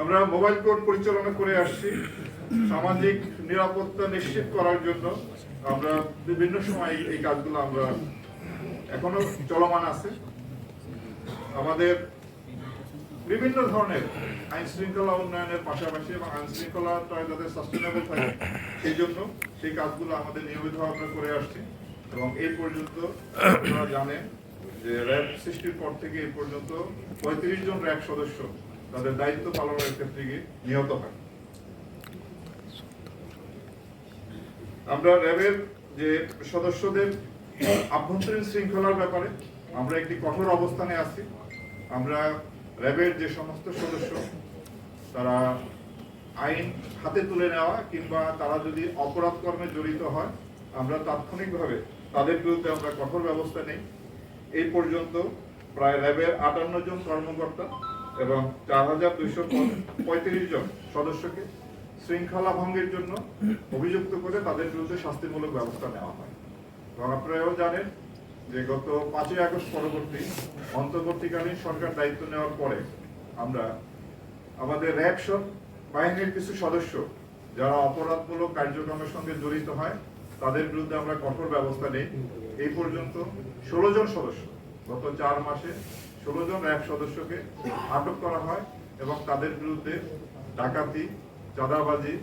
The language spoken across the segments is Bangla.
আমরা মোবাইল কোর্ট পরিচালনা করে আসছি সামাজিক নিরাপত্তা নিশ্চিত করার জন্য। আমরা বিভিন্ন সময় এই কাজগুলো আমরা এখনও চলমান আছে। আমাদের বিভিন্ন ধরনের আইন শৃঙ্খলা উন্নয়নের পাশাপাশি এবং আইন শৃঙ্খলাটা যাতে সাস্টেনেবল থাকে, সেই জন্য সেই কাজগুলো আমাদের নিয়মিতভাবে আমরা করে আসছি। এবং এই পর্যন্ত আপনারা জানেন যে র্যাব সৃষ্টির পর থেকে এই পর্যন্ত পঁয়ত্রিশ জন র্যাব সদস্য তাদের দায়িত্ব পালনের ক্ষেত্রে গিয়ে নিহত হয়। আমরা র্যাবের যে সদস্যদের আভ্যন্তরীণ শৃঙ্খলার ব্যাপারে আমরা একটি কঠোর অবস্থানে আছি। আমরা র্যাবের যে সমস্ত সদস্য, তারা আইন হাতে তুলে নেওয়া কিংবা তারা যদি অপরাধ কর্মে জড়িত হয়, আমরা তাৎক্ষণিকভাবে তাদের বিরুদ্ধে আমরা কঠোর ব্যবস্থা নেই। এই পর্যন্ত প্রায় র্যাবের আটান্ন জন কর্মকর্তা এবং চার হাজার দুইশো পঁয়ত্রিশ জন সদস্যকে শৃঙ্খলা ভঙ্গের জন্য অভিযুক্ত করে তাদের বিরুদ্ধে শাস্তিমূলক ব্যবস্থা নেওয়া হয়। এবং আপনারাও জানেন যে গত পাঁচই আগস্ট পরবর্তী অন্তর্বর্তীকালীন সরকার দায়িত্ব নেওয়ার পরে আমরা আমাদের র্যাব বাহিনীর কিছু সদস্য যারা অপরাধমূলক কার্যক্রমের সঙ্গে জড়িত হয়, তাদের বিরুদ্ধে আমরা কঠোর ব্যবস্থা নেই। এই পর্যন্ত ষোলো জন সদস্য গত চার মাসে ষোলো জন র্যাব সদস্যকে আটক করা হয় এবং তাদের বিরুদ্ধে ডাকাতি, চাঁদাবাজি,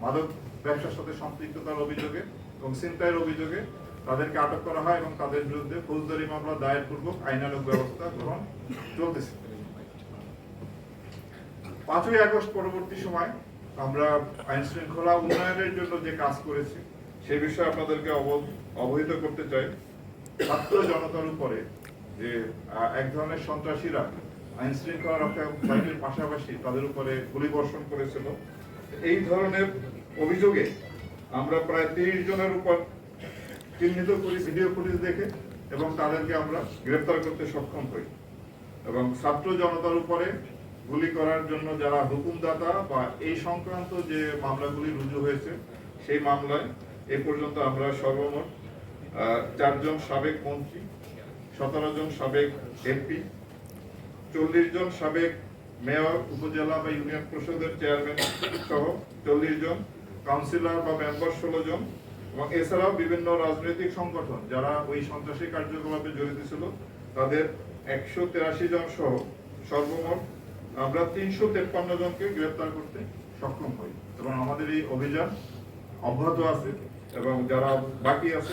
মাদক ব্যবসার সাথে সম্পৃক্ততার অভিযোগে এবং ছিনতাইয়ের অভিযোগে তাদেরকে আটক করা হয় এবং তাদের বিরুদ্ধে ফৌজদারি মামলা দায়ের পূর্বক আইনানুগ ব্যবস্থা গ্রহণ চলতেছে। পাঁচই আগস্ট পরবর্তী সময় আমরা আইন শৃঙ্খলা উন্নয়নের জন্য যে কাজ করেছি সে বিষয়ে আপনাদেরকে অব- অবহিত করতে চাই। ছাত্র জনতার উপরে যে এক ধরনের সন্ত্রাসীরা আইন শৃঙ্খলা রক্ষা বাহিনীর পাশাপাশি তাদের উপরে গুলি বর্ষণ করেছিল। এই ধরনের অভিযোগে আমরা প্রায় তিরিশ জনের উপর চিহ্নিত করি, ভিডিও ফুটেজ দেখে এবং তাদেরকে আমরা গ্রেফতার করতে সক্ষম হই এবং ছাত্র জনতার উপরে গুলি করার জন্য যারা হুকুমদাতা বা এই সংক্রান্ত যে মামলাগুলি রুজু হয়েছে, সেই মামলায় এ পর্যন্ত আমরা সর্বমোট চারজন সাবেক মন্ত্রী সতেরো জন সাবেক এমপি চল্লিশ জন সাবেক মেয়র, উপজেলা বা ইউনিয়ন পরিষদের চেয়ারম্যান সহ চল্লিশ জন, কাউন্সিলর বা মেম্বার ষোলো জন এবং এছাড়াও বিভিন্ন রাজনৈতিক সংগঠন যারা ওই সন্ত্রাসী কার্যকলাপে জড়িত ছিল, তাদের একশো তেরাশি জন সহ সর্বমোট আমরা তিনশো তেপ্পান্ন জনকে গ্রেপ্তার করতে সক্ষম হই এবং আমাদের এই অভিযান অব্যাহত আছে এবং যারা বাকি আছে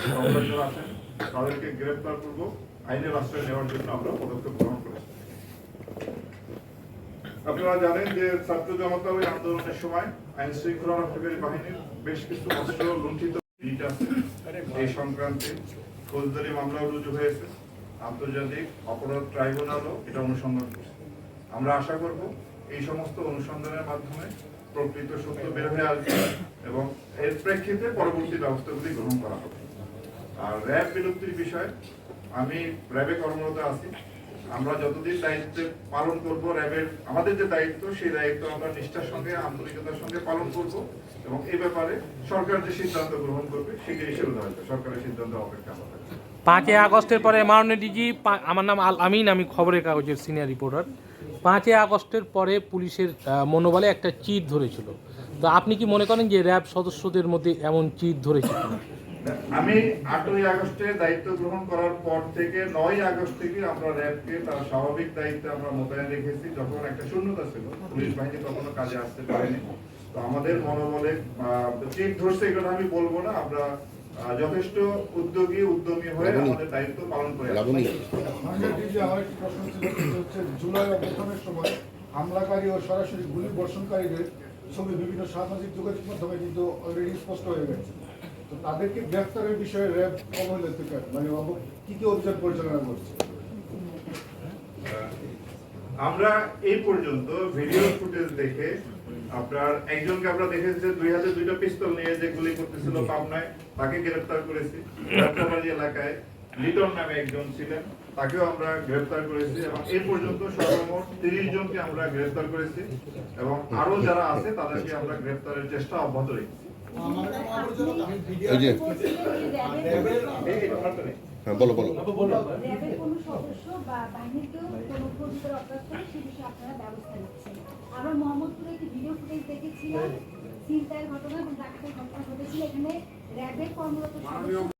আছেন, তাদেরকে গ্রেপ্তার করব। আইনের আশ্রয় নেওয়ার জন্য আমরা পদক্ষেপ গ্রহণ করেছি। আপনারা জানেন যে ছাত্র জনতা ওই আন্দোলনের সময় আইন শৃঙ্খলা রক্ষাকারী বাহিনীর বেশ কিছু অস্ত্র লুণ্ঠিত এই সংক্রান্তে ফৌজদারি মামলাও রুজু হয়েছে। আন্তর্জাতিক অপরাধ ট্রাইব্যুনালও এটা অনুসন্ধান করছে। আমরা আশা করব এই সমস্ত অনুসন্ধানের মাধ্যমে প্রকৃত সত্য বের হয়ে আসবে এবং এর প্রেক্ষিতে পরবর্তী ব্যবস্থাগুলি গ্রহণ করা হবে। আর র্যাব বিলুপ্তির বিষয়ে আমি র্যাবে কর্মরত আছি আমরা যতদিন দায়িত্ব পালন করব, র্যাবের, আমাদের যে দায়িত্ব, সেই দায়িত্ব আমরা নিষ্ঠার সঙ্গে, আন্তরিকতার সঙ্গে পালন করব এবং এই ব্যাপারে সরকার যে সিদ্ধান্ত গ্রহণ করবে সেটাই হিসেবে হয়তো সরকারের সিদ্ধান্ত অপেক্ষা থাকছি। পাঁচই আগস্টের পরে মাননীয় ডিজি আমার নাম আল আমিন, আমি খবরের কাগজের সিনিয়র রিপোর্টার পাঁচই আগস্টের পরে পুলিশের মনোবলে একটা চিট ধরেছিল তো আপনি কি মনে করেন যে র্যাব সদস্যদের মধ্যে এমন চিট ধরেছে কিনা? আমি আটই আগস্টে দায়িত্ব গ্রহণ করার পর থেকে নয় আগস্ট থেকে আমরা র্যাবকে তার স্বাভাবিক দায়িত্বে আমরা মোতায়েন রেখেছি। যখন একটা শূন্যতা ছিল পুলিশ বাহিনী তখনও কাজে আসতে পারেনি। তো আমাদের মনোবলে চিট ধরছে এগুলো আমি বলব না আমরা যথেষ্ট উদ্যোগী উদ্যমী হয়ে আমাদের দায়িত্ব পালন করে জুলাই অভ্যুত্থানের সময় হামলাকারী ও সরাসরি গুলি বর্ষণকারীদের ছবি বিভিন্ন সামাজিক যোগাযোগ মাধ্যমে কিন্তু অলরেডি স্পষ্ট হয়ে গেছে। তো তাদেরকে গ্রেফতারের বিষয়ে র্যাব অবহেলিত মানে কি কি অভিযান পরিচালনা করছে? আমরা এই পর্যন্ত ভিডিও ফুটেজ দেখে আপনার একজনকে আমরা দেখেছি যে দুই হাতে দুইটা পিস্তল নিয়ে যে গুলি করতেছিল পাবনায় তাকে গ্রেফতার করেছি। যাত্রাবাড়ি এলাকায় লিটন নামে একজন ছিলেন তাকেও আমরা গ্রেফতার করেছি এবং এই পর্যন্ত সর্বমোট তিরিশ জনকে আমরা গ্রেফতার করেছি এবং আরও যারা আছে তাদেরকে আমরা গ্রেফতারের চেষ্টা অব্যাহত রেখেছি। এই যে। হ্যাঁ বলো বলো। র্যাবের কোনো সদস্য বা বাহিনীকেও কোনো প্রকৃত সে বিষয়ে আপনারা ব্যবস্থা নিচ্ছেন আবার মোহাম্মদ গিয়েছিলাম ছিনতাইয়ের ঘটনা এবং ডাকাতের ঘটনা ঘটেছিল। এখানে র্যাবের কর্মরত